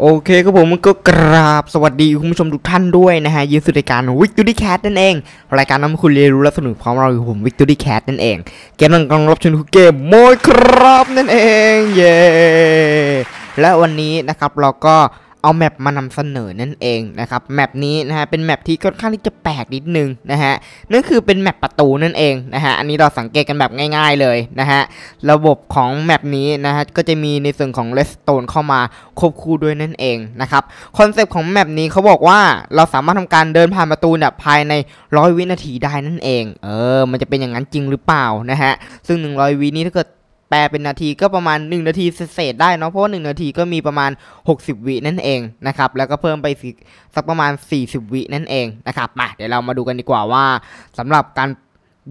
โอเคครับผมก็กราบสวัสดีคุณผู้ชมทุกท่านด้วยนะฮะยินดีสู่รายการวิกตูดี้แคทนั่นเอง รายการนำคุณเรียนรู้และสนุกพร้อมเราอยู่ผมวิกตูดี้แคทนั่นเอง เกมนั้งกำลังรับชมทุกเกมโมยครับนั่นเอง เย้และวันนี้นะครับเราก็ เอาแมปมานำเสนอนั่นเองนะครับแมปนี้นะฮะเป็นแมปที่ค่อนข้างที่จะแปลกนิดนึงนะฮะนั่นคือเป็นแมปประตูนั่นเองนะฮะอันนี้เราสังเกตกันแบบง่าย ๆเลยนะฮะระบบของแมปนี้นะฮะก็จะมีในส่วนของเลสโตนเข้ามาควบคู่ด้วยนั่นเองนะครับคอนเซปต์ของแมปนี้เขาบอกว่าเราสามารถทำการเดินผ่านประตูเนี่ยภายในร้อยวินาทีได้นั่นเองเออมันจะเป็นอย่างนั้นจริงหรือเปล่านะฮะซึ่ง100วินี้ถ้าเกิด แปลเป็นนาทีก็ประมาณ 1 นาทีเศษได้เนาะเพราะว่า1นาทีก็มีประมาณ 60 วินั่นเองนะครับแล้วก็เพิ่มไปสักประมาณ 40 วินั่นเองนะครับมาเดี๋ยวเรามาดูกันดีกว่าว่าสำหรับการ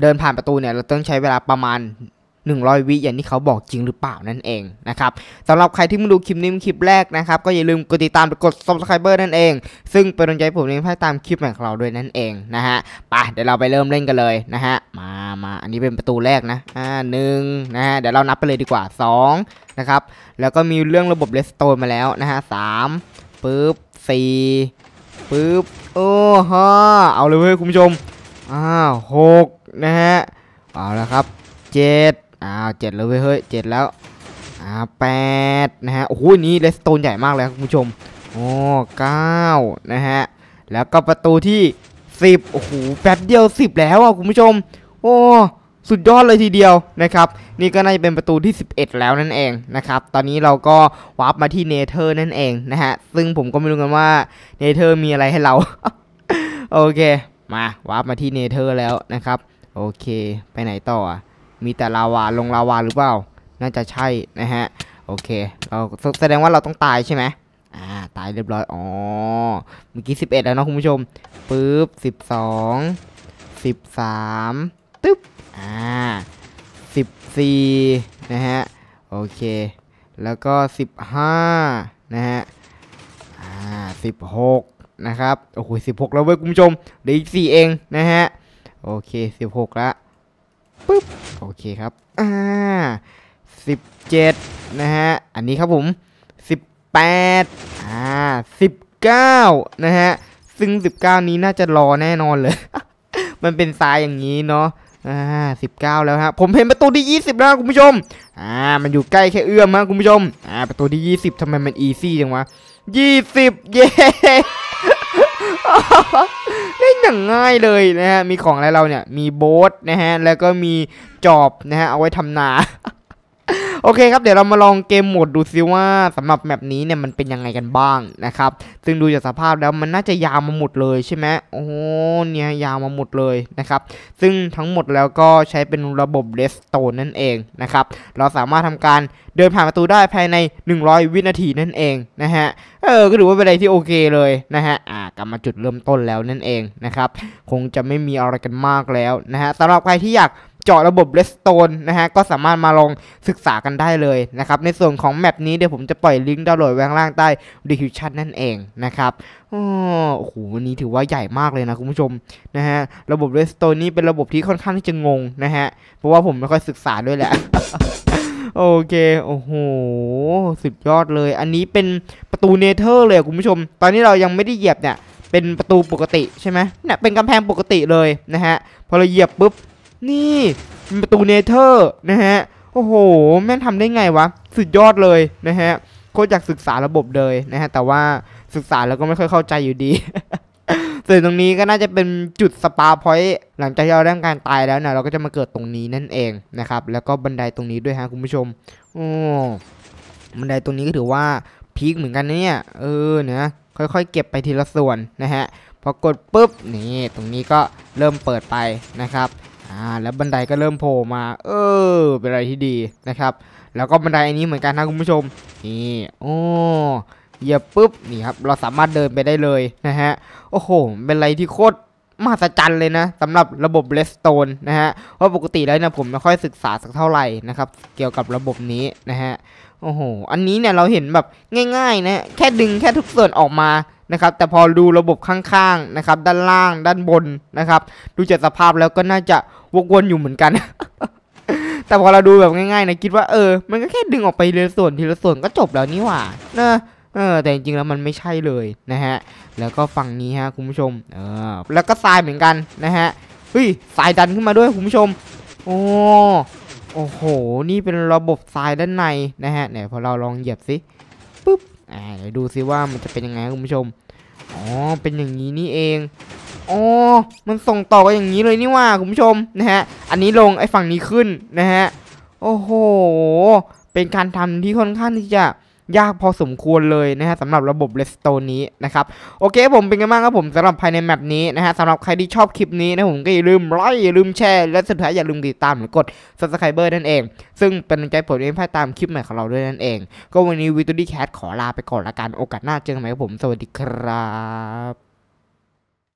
เดินผ่านประตูเนี่ยเราต้องใช้เวลาประมาณ100 วิอย่างที่เขาบอกจริงหรือเปล่านั่นเองนะครับสำหรับใครที่มาดูคลิปนี้เป็นคลิปแรกนะครับ ก็อย่าลืมกดติดตามกด subscriber นั่นเอง ซึ่งเป็นกำลังใจผมเลี้ยงให้ตามคลิปใหม่ของเราด้วยนั่นเองนะฮะไปเดี๋ยวเราไปเริ่มเล่นกันเลยนะฮะมา มา อันนี้เป็นประตูแรกนะอ่าหนึ่งนะฮะเดี๋ยวเรานับไปเลยดีกว่า2นะครับแล้วก็มีเรื่องระบบเลสโตนมาแล้วนะฮะสามปึ๊บสี่ปึ๊บโอ้ฮ่าเอาเลยเว้ยคุณผู้ชมอ้าหกนะฮะเอาแล้วครับเจ็ดอ้าวเจ็ดเลยเว้ยเฮ้ยเจ็ดแล้วอ่าแปดนะฮะโอ้โหนี่เลสโตนใหญ่มากเลยคุณผู้ชมโอ้เก้านะฮะแล้วก็ประตูที่สิบโอ้โหแป๊บเดียวสิบแล้วอะคุณผู้ชม โอ้สุดยอดเลยทีเดียวนะครับนี่ก็น่าจะเป็นประตูที่ 11 แล้วนั่นเองนะครับตอนนี้เราก็วาร์ปมาที่เนเธอร์นั่นเองนะฮะซึ่งผมก็ไม่รู้กันว่าเนเธอร์มีอะไรให้เรา โอเคมาวาร์ปมาที่เนเธอร์แล้วนะครับโอเคไปไหนต่อมีแต่ลาวาลงลาวาหรือเปล่า น่าจะใช่นะฮะโอเคเราแสดงว่าเราต้องตายใช่ไหมอ่าตายเรียบร้อยอ๋อเมื่อกี้11 แล้วเนาะคุณผู้ชมปึ๊บ12 13 ตึ๊บอ่า14นะฮะ โอเค แล้วก็15นะฮะ อ่า16นะครับ โอ้โห16แล้วเว้ยคุณผู้ชมเหลืออีก4เองนะฮะ โอเค16ละปึ๊บ โอเคครับ อ่า17นะฮะ อันนี้ครับผม18อ่า19นะฮะ ซึ่ง19นี้น่าจะรอแน่นอนเลย มันเป็นทรายอย่างนี้เนาะ อ่า19แล้วฮะผมเห็นประตูที่20แล้วคุณผู้ชมอ่ามันอยู่ใกล้แค่เอื้อมฮะคุณผู้ชมอ่าประตูที่20ทำไมมันอีซี่จังวะ20เย้เล่นอย่างง่ายเลยนะฮะมีของอะไรเราเนี่ยมีโบ๊ทนะฮะแล้วก็มีจอบนะฮะเอาไว้ทำนา โอเคครับเดี๋ยวเรามาลองเกมโหมดดูซิว่าสำหรับแมปนี้เนี่ยมันเป็นยังไงกันบ้างนะครับซึ่งดูจากสภาพแล้วมันน่าจะยาวมาหมดเลยใช่ไหมโอ้เนี่ยยาวมาหมดเลยนะครับซึ่งทั้งหมดแล้วก็ใช้เป็นระบบเลสโตนนั่นเองนะครับเราสามารถทำการเดินผ่านประตูได้ภายใน 100 วินาทีนั่นเองนะฮะเออก็ถือว่าเป็นอะไรที่โอเคเลยนะฮะอ่ากลับมาจุดเริ่มต้นแล้วนั่นเองนะครับคงจะไม่มีอะไรกันมากแล้วนะฮะสำหรับใครที่อยาก เจาะระบบเลสโตนนะฮะก็สามารถมาลองศึกษากันได้เลยนะครับในส่วนของแมปนี้เดี๋ยวผมจะปล่อยลิงก์ดาวน์โหลดไว้ข้างล่างใต้ดีคิวชั่นนั่นเองนะครับอ้อโอ้โหวันนี้ถือว่าใหญ่มากเลยนะคุณผู้ชมนะฮะระบบเลสโตนนี้เป็นระบบที่ค่อนข้างที่จะงงนะฮะเพราะว่าผมไม่ค่อยศึกษาด้วยแหละโอเค โอ้โห สุดยอดเลย อันนี้เป็นประตูเนเธอร์เลยคุณผู้ชม ตอนนี้เรายังไม่ได้เหยียบเนี่ย เป็นประตูปกติใช่ไหมเนี่ย เป็นกำแพงปกติเลยนะฮะ พอเราเหยียบปุ๊บ นี่ประตูเนเธอร์นะฮะ โอ้โห แม่งทำได้ไงวะ สุดยอดเลยนะฮะโคตรอยากศึกษาระบบเลยนะฮะ แต่ว่าศึกษาแล้วก็ไม่ค่อยเข้าใจอยู่ดีส่วนตรงนี้ก็น่าจะเป็นจุดสปาพอยต์หลังจากที่เราได้ทำการตายแล้วนะเราก็จะมาเกิดตรงนี้นั่นเองนะครับ แล้วก็บันไดตรงนี้ด้วยฮะคุณผู้ชมโอ้บันไดตรงนี้ก็ถือว่าพีคเหมือนกันนะเนี่ยเออเนี่ยค่อยๆ เก็บไปทีละส่วนนะฮะพอกดปุ๊บนี่ตรงนี้ก็เริ่มเปิดไปนะครับ อ่าแล้วบันไดก็เริ่มโผล่มา เออ เป็นอะไรที่ดีนะครับ แล้วก็บันไดอันนี้เหมือนกันนะคุณผู้ชม นี่โอ้เหยียบปุ๊บนี่ครับเราสามารถเดินไปได้เลยนะฮะโอ้โหเป็นอะไรที่โคตร มหัศจรรย์เลยนะสำหรับระบบเลสโตนนะฮะเพราะปกติแล้วเนี่ยผมไม่ค่อยศึกษาสักเท่าไหร่นะครับ เกี่ยวกับระบบนี้นะฮะโอ้โหอันนี้เนี่ยเราเห็นแบบง่ายๆนะแค่ดึงแค่ทุกส่วนออกมานะครับ แต่พอดูระบบข้างๆนะครับ ด้านล่างด้านบนนะครับ ดูจากสภาพแล้วก็น่าจะวกวนอยู่เหมือนกัน แต่พอเราดูแบบง่ายๆนะคิดว่าเออ มันก็แค่ดึงออกไปทีละส่วนทีละส่วนก็จบแล้วนี่หว่านะ เออแต่จริงๆแล้วมันไม่ใช่เลยนะฮะแล้วก็ฝั่งนี้ฮะคุณผู้ชมเออแล้วก็ทรายเหมือนกันนะฮะเฮ้ยทรายดันขึ้นมาด้วยคุณผู้ชมโอ้โอ้โห นี่เป็นระบบทรายด้านในนะฮะไหนพอเราลองเหยียบสิปุ๊บอ่าเดี๋ยวดูซิว่ามันจะเป็นยังไงคุณผู้ชมอ๋อเป็นอย่างนี้นี่เองอ๋อมันส่งต่อกันอย่างนี้เลยนี่ว่าคุณผู้ชมนะฮะอันนี้ลงไอ้ฝั่งนี้ขึ้นนะฮะโอ้โหเป็นการทำที่ค่อนข้างที่จะ ยากพอสมควรเลยนะฮะสำหรับระบบเลสโตนนี้นะครับโอเคผมเป็นไงบ้างครับผมสำหรับภายในแมปนี้นะฮะสำหรับใครที่ชอบคลิปนี้นะผมก็อย่าลืมไลค์อย่าลืมแชร์และสุดท้ายอย่าลืมติดตามหรือกด subscriber นั่นเอง ซึ่งเป็นกำลังใจผมเองให้ตามคลิปใหม่ของเราด้วยนั่นเอง ก็วันนี้วิตูดี้แคทขอลาไปก่อนละกันโอกาสหน้าเจอกันใหม่ครับผมสวัสดีครับ